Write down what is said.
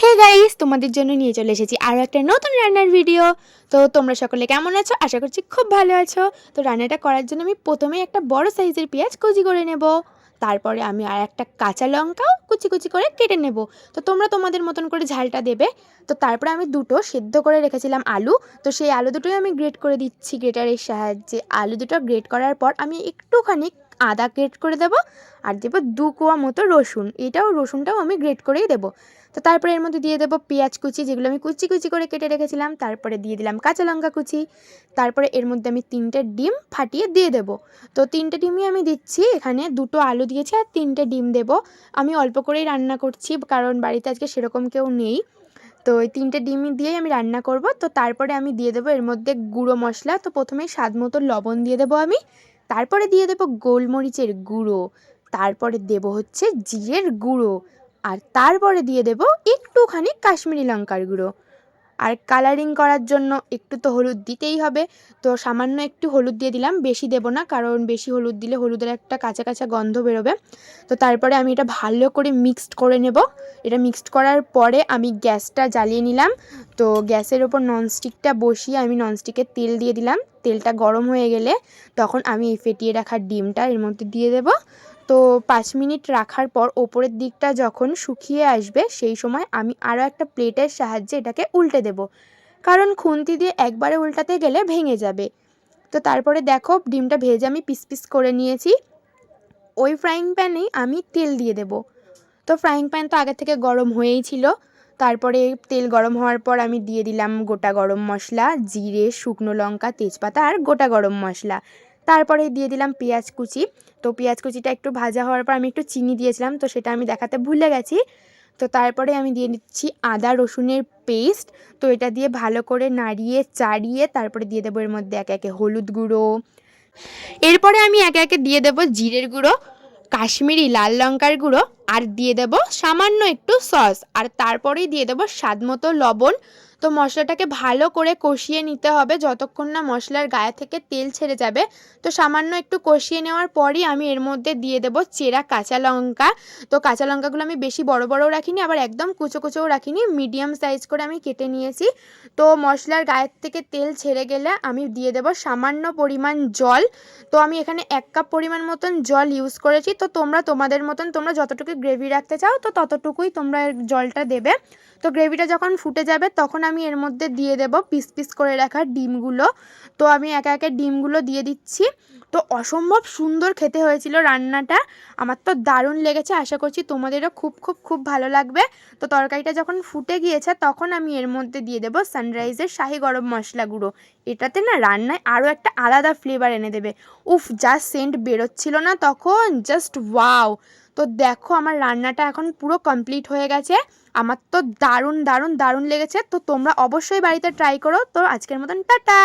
Hey guys তোমাদের জন্য নিয়ে চলে এসেছি আরও একটা নতুন রান্নার ভিডিও তো তোমরা সকলে কেমন আছো? আশা করছি খুব ভালো আছো। তো রান্নাটা করার জন্য আমি প্রথমে একটা বড় সাইজের পেঁয়াজ কুচি করে নেব। তারপরে আমি আর একটা কাঁচা লঙ্কাও কুচি কুচি করে কেটে নেব। তো তোমরা তোমাদের মতন করে ঝালটা দেবে। তো তারপরে আমি দুটো সেদ্ধ করে রেখেছিলাম আলু। তো সেই আলু দুটোই আমি গ্রেট করে দিচ্ছি গ্রেটারের সাহায্যে। আলু দুটো গ্রেট করার পর আমি একটুখানি আদা গ্রেট করে দেবো। আর দেবো দু কোয়া মতো রসুন। এটাও রসুনটাও আমি গ্রেট করেই দেবো। তো তারপরে এর মধ্যে দিয়ে দেবো পেঁয়াজ কুচি, যেগুলো আমি কুচি কুচি করে কেটে রেখেছিলাম। তারপরে দিয়ে দিলাম কাঁচা লঙ্কা কুচি। তারপরে এর মধ্যে আমি তিনটে ডিম ফাটিয়ে দিয়ে দেবো। তো তিনটে ডিমই আমি দিচ্ছি, এখানে দুটো আলু দিয়েছি আর তিনটে ডিম দেবো। আমি অল্প করেই রান্না করছি, কারণ বাড়িতে আজকে সেরকম কেউ নেই। তো ওই তিনটে ডিম দিয়েই আমি রান্না করব। তো তারপরে আমি দিয়ে দেবো এর মধ্যে গুঁড়ো মশলা। তো প্রথমেই স্বাদ মতো লবণ দিয়ে দেবো আমি। তারপরে দিয়ে দেবো গোলমরিচের গুঁড়ো। তারপরে দেবো হচ্ছে জিরের গুঁড়ো। আর তারপরে দিয়ে দেবো একটুখানি কাশ্মীরি লঙ্কার গুঁড়ো। আর কালারিং করার জন্য একটু তো হলুদ দিতেই হবে। তো সামান্য একটু হলুদ দিয়ে দিলাম, বেশি দেবো না, কারণ বেশি হলুদ দিলে হলুদের একটা কাঁচা কাঁচা গন্ধ বেরোবে। তো তারপরে আমি এটা ভালো করে মিক্সড করে নেব। এটা মিক্সড করার পরে আমি গ্যাসটা জ্বালিয়ে নিলাম। তো গ্যাসের ওপর ননস্টিকটা বসিয়ে আমি ননস্টিকের তেল দিয়ে দিলাম। তেলটা গরম হয়ে গেলে তখন আমি এই ফেটিয়ে রাখা ডিমটা এর মধ্যে দিয়ে দেবো। তো পাঁচ মিনিট রাখার পর ওপরের দিকটা যখন শুকিয়ে আসবে, সেই সময় আমি আরও একটা প্লেটের সাহায্যে এটাকে উল্টে দেব। কারণ খুন্তি দিয়ে একবারে উল্টাতে গেলে ভেঙে যাবে। তো তারপরে দেখো, ডিমটা ভেজে আমি পিস পিস করে নিয়েছি। ওই ফ্রাইং প্যানেই আমি তেল দিয়ে দেব। তো ফ্রাইং প্যান তো আগে থেকে গরম হয়েই ছিল। তারপরে তেল গরম হওয়ার পর আমি দিয়ে দিলাম গোটা গরম মশলা, জিরে, শুকনো লঙ্কা, তেজপাতা আর গোটা গরম মশলা। তারপরে দিয়ে দিলাম পেঁয়াজ কুচি। তো পেঁয়াজ কুচিটা একটু ভাজা হওয়ার পর আমি একটু চিনি দিয়েছিলাম, তো সেটা আমি দেখাতে ভুলে গেছি। তো তারপরে আমি দিয়ে দিচ্ছি আদা রসুনের পেস্ট। তো এটা দিয়ে ভালো করে নাড়িয়ে চাড়িয়ে তারপরে দিয়ে দেবো এর মধ্যে একে একে হলুদ গুঁড়ো। এরপরে আমি একে একে দিয়ে দেবো জিরের গুঁড়ো, কাশ্মীরি লাল লঙ্কার গুঁড়ো আর দিয়ে দেবো সামান্য একটু সস, আর তারপরেই দিয়ে দেবো স্বাদ মতো লবণ। তো মশলাটাকে ভালো করে কষিয়ে নিতে হবে, যতক্ষণ না মশলার গায়ে থেকে তেল ছেড়ে যাবে। তো সামান্য একটু কষিয়ে নেওয়ার পরই আমি এর মধ্যে দিয়ে দেবো চেরা কাঁচা লঙ্কা। তো কাঁচা লঙ্কাগুলো আমি বেশি বড় বড়ও রাখিনি, আবার একদম কুচো কুচোও রাখিনি, মিডিয়াম সাইজ করে আমি কেটে নিয়েছি। তো মশলার গায়ের থেকে তেল ছেড়ে গেলে আমি দিয়ে দেবো সামান্য পরিমাণ জল। তো আমি এখানে এক কাপ পরিমাণ মতন জল ইউজ করেছি। তো তোমরা তোমাদের মতন, তোমরা যতটুকু গ্রেভি রাখতে চাও, তো ততটুকুই তোমরা জলটা দেবে। তো গ্রেভিটা যখন ফুটে যাবে, তখন আমি এর মধ্যে দিয়ে দেব পিস পিস করে রাখা ডিমগুলো। তো আমি একে একে ডিমগুলো দিয়ে দিচ্ছি। তো অসম্ভব সুন্দর খেতে হয়েছিল রান্নাটা। আমার তো দারুণ লেগেছে, আশা করছি তোমাদেরও খুব খুব খুব ভালো লাগবে। তো তরকারিটা যখন ফুটে গিয়েছে, তখন আমি এর মধ্যে দিয়ে দেবো সানরাইজের শাহি গরম মশলা গুঁড়ো। এটাতে না রান্নায় আরও একটা আলাদা ফ্লেভার এনে দেবে। উফ, যা সেন্ট বেরোচ্ছিল না তখন জাস্ট ওয়াও তো দেখো আমার রান্নাটা এখন পুরো কমপ্লিট হয়ে গেছে। আমার তো দারুণ দারুণ দারুণ লেগেছে। তো তোমরা অবশ্যই বাড়িতে ট্রাই করো। তো আজকের মতন টাটা!